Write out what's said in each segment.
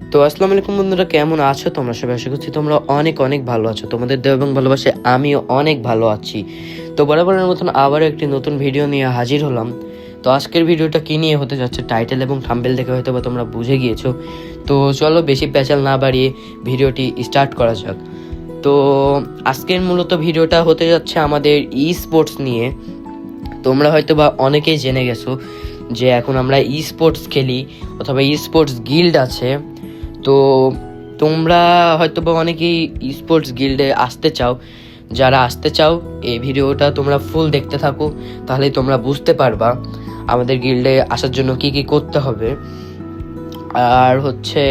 তো আসসালামু আলাইকুম বন্ধুরা, কেমন আছো তোমরা? সবাই আশা করছি তোমরা অনেক অনেক ভালো আছো। তোমাদের দেহ এবং ভালোবাসে আমিও অনেক ভালো আছি। তো বরাবরের মতন আবারও একটি নতুন ভিডিও নিয়ে হাজির হলাম। তো আজকের ভিডিওটা কি নিয়ে হতে যাচ্ছে? টাইটেল এবং থাম্বেল দেখে হয়তো বা তোমরা বুঝে গিয়েছো। তো চলো বেশি প্যাচাল না বাড়িয়ে ভিডিওটি স্টার্ট করা যাক। তো আজকের মূলত ভিডিওটা হতে যাচ্ছে আমাদের ই স্পোর্টস নিয়ে। তোমরা হয়তো বা অনেকেই জেনে গেছো যে এখন আমরা ই স্পোর্টস খেলি, অথবা ই স্পোর্টস গিল্ড আছে। তো তোমরা হয়তো বা অনেকেই স্পোর্টস গিল্ডে আসতে চাও। যারা আসতে চাও, এই ভিডিওটা তোমরা ফুল দেখতে থাকো, তাহলে তোমরা বুঝতে পারবা আমাদের গিল্ডে আসার জন্য কি কি করতে হবে। আর হচ্ছে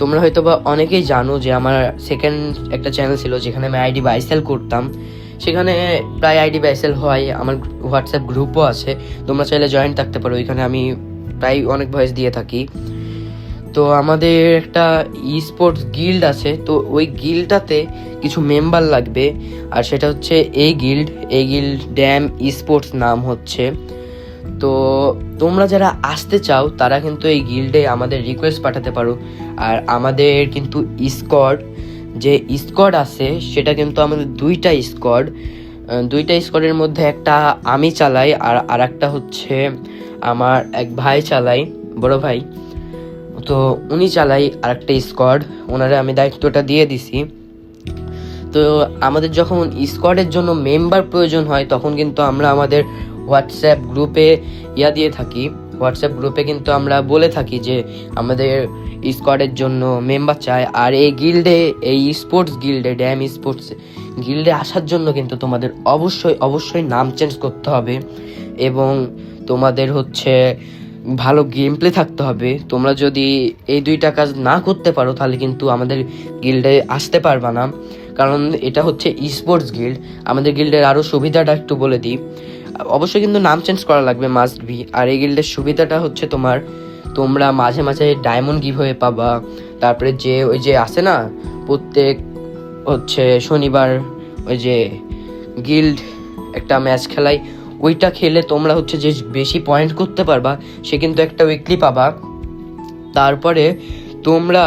তোমরা হয়তো বা অনেকেই জানো যে আমার সেকেন্ড একটা চ্যানেল ছিল যেখানে আমি আইডি বাইসেল করতাম। সেখানে প্রায় আইডি বাইসেল হয়, আমার হোয়াটসঅ্যাপ গ্রুপও আছে। তোমরা চাইলে জয়েন থাকতে পারো, ওইখানে আমি প্রায় অনেক ভয়েস দিয়ে থাকি। তো আমাদের একটা ই স্পোর্টস গিল্ড আছে, তো ওই গিল্ডটাতে কিছু মেম্বার লাগবে, আর সেটা হচ্ছে এই গিল্ড এই গিল্ড ড্যাম ই স্পোর্টস নাম হচ্ছে। তো তোমরা যারা আসতে চাও, তারা কিন্তু এই গিল্ডে আমাদের রিকোয়েস্ট পাঠাতে পারো। আর আমাদের কিন্তু স্কোয়াড যে স্কোয়াড আছে, সেটা কিন্তু আমাদের দুইটা স্কোয়াড দুইটা স্কোয়াডের মধ্যে একটা আমি চালাই, আর আর একটা হচ্ছে আমার এক ভাই চালাই, বড় ভাই। তো উনি চালাই আরেকটা স্কোয়াড ওনারে আমি দায়িত্বটা দিয়ে দিছি। তো আমাদের যখন স্কোয়াডের জন্য মেম্বার প্রয়োজন হয়, তখন কিন্তু আমরা আমাদের হোয়াটসঅ্যাপ গ্রুপে ইয়া দিয়ে থাকি। হোয়াটসঅ্যাপ গ্রুপে কিন্তু আমরা বলে থাকি যে, আমাদের স্কোয়াডের জন্য মেম্বার চাই। আর এই গিল্ডে এই স্পোর্টস গিল্ডে ড্যাম স্পোর্টস গিল্ডে আসার জন্য কিন্তু তোমাদের অবশ্যই অবশ্যই নাম চেঞ্জ করতে হবে। এবং তোমাদের হচ্ছে ভালো গেম প্লে থাকতে হবে। তোমরা যদি এই দুইটা কাজ না করতে পারো, তাহলে কিন্তু আমাদের গিল্ডে আসতে পারবা না। কারণ এটা হচ্ছে স্পোর্টস গিল্ড আমাদের গিল্ডের আরও সুবিধাটা একটু বলে দিই। অবশ্যই কিন্তু নাম চেঞ্জ করা লাগবে মাস্ট বি আর এই গিল্ডের সুবিধাটা হচ্ছে তোমার, তোমরা মাঝে মাঝে ডায়মন্ড গিভ হয়ে পাবা। তারপরে যে, ওই যে আসে না, প্রত্যেক হচ্ছে শনিবার ওই যে গিল্ড একটা ম্যাচ খেলাই ওইটা খেলে তোমরা হচ্ছে যে বেশি পয়েন্ট করতে পারবা, সে কিন্তু একটা উইকলি পাবা। তারপরে তোমরা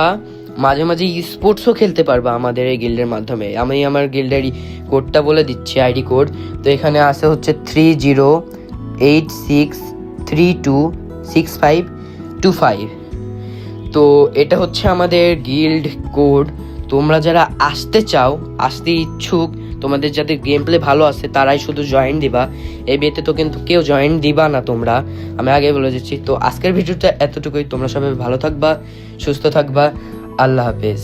মাঝে মাঝে স্পোর্টসও খেলতে পারবা আমাদের এই গিল্ডের মাধ্যমে। আমি আমার গিল্ডের কোডটা বলে দিচ্ছি আইডি কোড তো এখানে আছে হচ্ছে three zero eight six three two six five two five তো এটা হচ্ছে আমাদের গিল্ড কোড তোমরা যারা আসতে চাও, আসতে ইচ্ছুক তোমাদের যাদের গেম প্লে ভালো আছে, তারাই শুধু জয়েন দিবা। এই বিয়েতে তো কিন্তু কেউ জয়েন দিবা না তোমরা। আমি আগে বলে দিচ্ছি, তো আজকের ভিডিওটা এতটুকুই। তোমরা সবাই ভালো থাকবা, সুস্থ থাকবা। আল্লাহ হাফেজ।